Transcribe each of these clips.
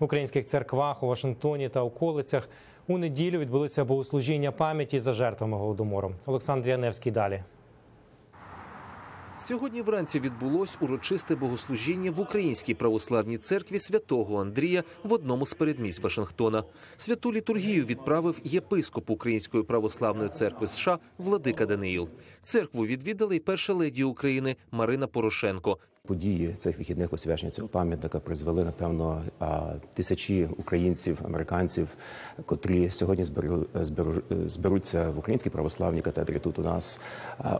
В українських церквах у Вашингтоні та околицях у неділю відбулися богослужіння пам'яті за жертвами голодомору. Олександр Яневський далі. Сьогодні вранці відбулось урочисте богослужіння в Українській православній церкві святого Андрія в одному з передмість Вашингтона. Святу літургію відправив єпископ Української православної церкви США Владика Даниїл. Церкву відвідали й перша леді України Марина Порошенко. Події цих вихідних освячення цього пам'ятника призвели напевно тисячі українців, американців, котрі сьогодні зберу, зберу, зберуться в українській православній катедрі тут у нас.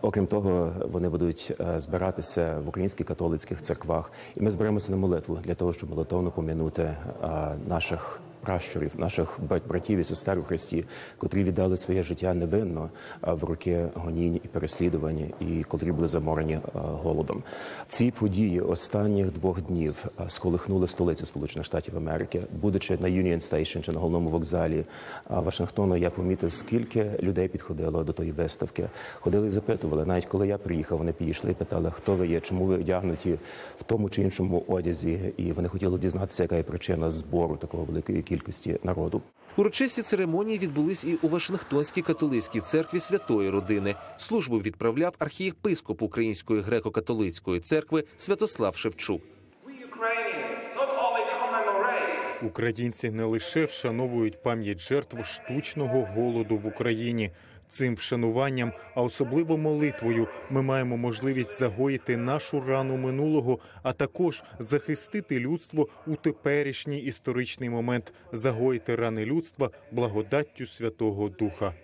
Окрім того, вони будуть е, збиратися в українських католицьких церквах, і ми зберемося на молитву для того, щоб молитовно пом'янути наших. Пращурів, наших брат- братів і сестер у Христі, котрі віддали своє життя невинно в руки гонінь і переслідування, і котрі були заморені голодом. Ці події останніх двох днів сколихнули столицю Сполучених Штатів Америки. Будучи на Union Station чи на головному вокзалі Вашингтону, я помітив, скільки людей підходило до тої виставки. Ходили і запитували. Навіть коли я приїхав, вони підійшли і питали, хто ви є, чому ви одягнуті в тому чи іншому одязі, і вони хотіли дізнатися, яка є причина збору такого великої кількості народу. Урочисті церемонії відбулись і у Вашингтонській католицькій церкві Святої Родини. Службу відправляв архієпископ Української греко-католицької церкви Святослав Шевчук. Українці не лише вшановують пам'ять жертв штучного голоду в Україні. Цим вшануванням, а особливо молитвою, ми маємо можливість загоїти нашу рану минулого, а також захистити людство у теперішній історичний момент, загоїти рани людства благодаттю Святого Духа.